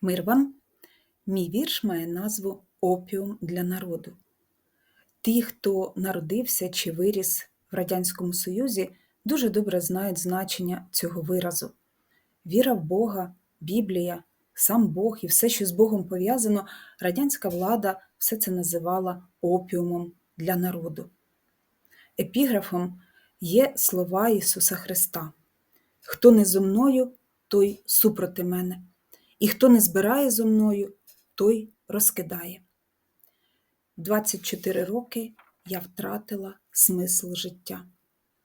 Мир вам! Мій вірш має назву Опіум для народу. Ті, хто народився чи виріс в Радянському Союзі, дуже добре знають значення цього виразу. Віра в Бога, Біблія, сам Бог і все, що з Богом пов'язано, радянська влада все це називала опіумом для народу. Епіграфом є слова Ісуса Христа: Хто не зо мною, той супроти мене, і хто не збирає зо мною, той розкидає. 24 роки я втратила смисл життя,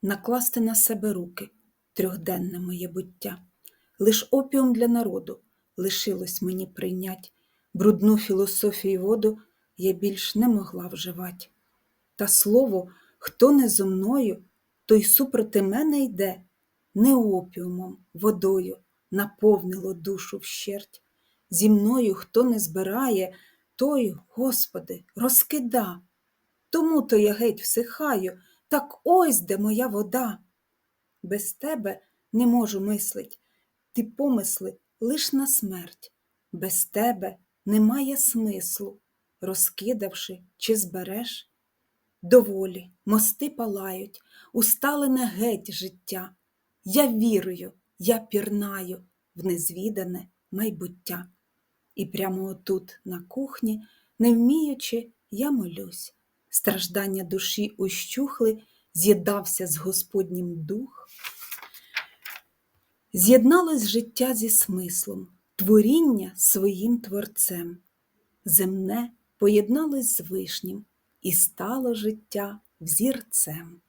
накласти на себе руки трьохденне моє буття. Лиш опіум для народу лишилось мені прийнять, брудну філософію воду я більш не могла вживать. Та слово, хто не зо мною, той супроти мене йде, не опіумом, водою наповнило душу вщерть. Зі мною хто не збирає, той, Господи, розкида. Тому то я геть всихаю, так ось де моя вода. Без тебе не можу мислить, ти помисли лиш на смерть. Без тебе немає смислу, розкидавши, чи збереш. Доволі мости палають, усталене геть життя. Я вірую, я пірнаю в незвідане майбуття. І прямо отут, на кухні, не вміючи, я молюсь. Страждання душі ущухли, з'єднався з Господнім дух. З'єдналось життя зі смислом, творіння своїм творцем. Земне поєдналось з вишнім, і стало життя взірцем.